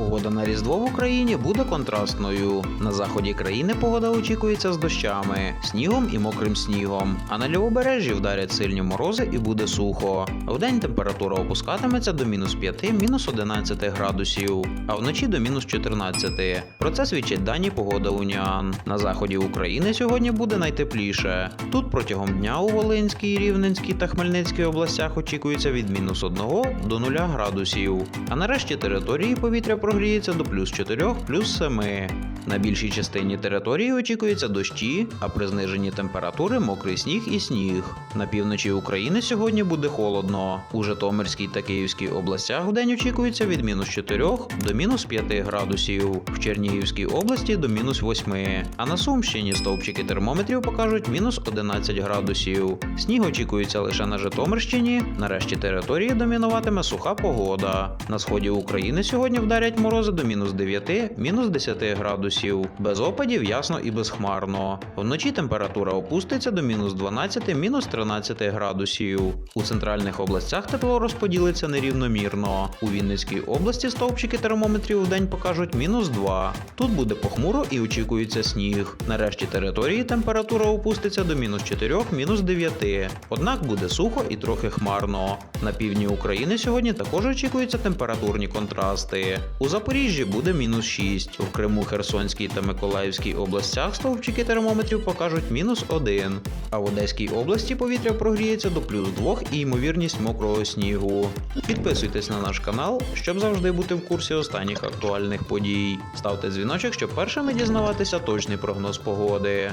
Погода на Різдво в Україні буде контрастною. На заході країни погода очікується з дощами, снігом і мокрим снігом. А на лівобережжі вдарять сильні морози і буде сухо. Вдень температура опускатиметься до мінус 5, мінус 11 градусів, а вночі до мінус 14. Про це свідчать дані погода Уніан. На заході України сьогодні буде найтепліше. Тут протягом дня у Волинській, Рівненській та Хмельницькій областях очікується від мінус 1 до 0 градусів. А нарешті території повітря прогріється до плюс 4, плюс 7. На більшій частині території очікуються дощі, а при зниженні температури мокрий сніг і сніг. На півночі України сьогодні буде холодно. У Житомирській та Київській областях вдень очікується від мінус 4 до мінус 5 градусів, в Чернігівській області до мінус 8. А на Сумщині стовпчики термометрів покажуть мінус 11 градусів. Сніг очікується лише на Житомирщині. Нарешті території домінуватиме суха погода. На сході України сьогодні вдарять морози до мінус 9, мінус 10 градусів. Без опадів ясно і безхмарно. Вночі температура опуститься до мінус 12, мінус 13 градусів. У центральних областях тепло розподілиться нерівномірно. У Вінницькій області стовпчики термометрів в день покажуть мінус 2. Тут буде похмуро і очікується сніг. Нарешті території температура опуститься до мінус 4, мінус 9. Однак буде сухо і трохи хмарно. На півдні України сьогодні також очікуються температурні контрасти. У Запоріжжі буде мінус 6. В Криму, Херсонській та Миколаївській областях стовпчики термометрів покажуть мінус 1. А в Одеській області повітря прогріється до плюс 2 і ймовірність мокрого снігу. Підписуйтесь на наш канал, щоб завжди бути в курсі останніх актуальних подій. Ставте дзвіночок, щоб першими дізнаватися точний прогноз погоди.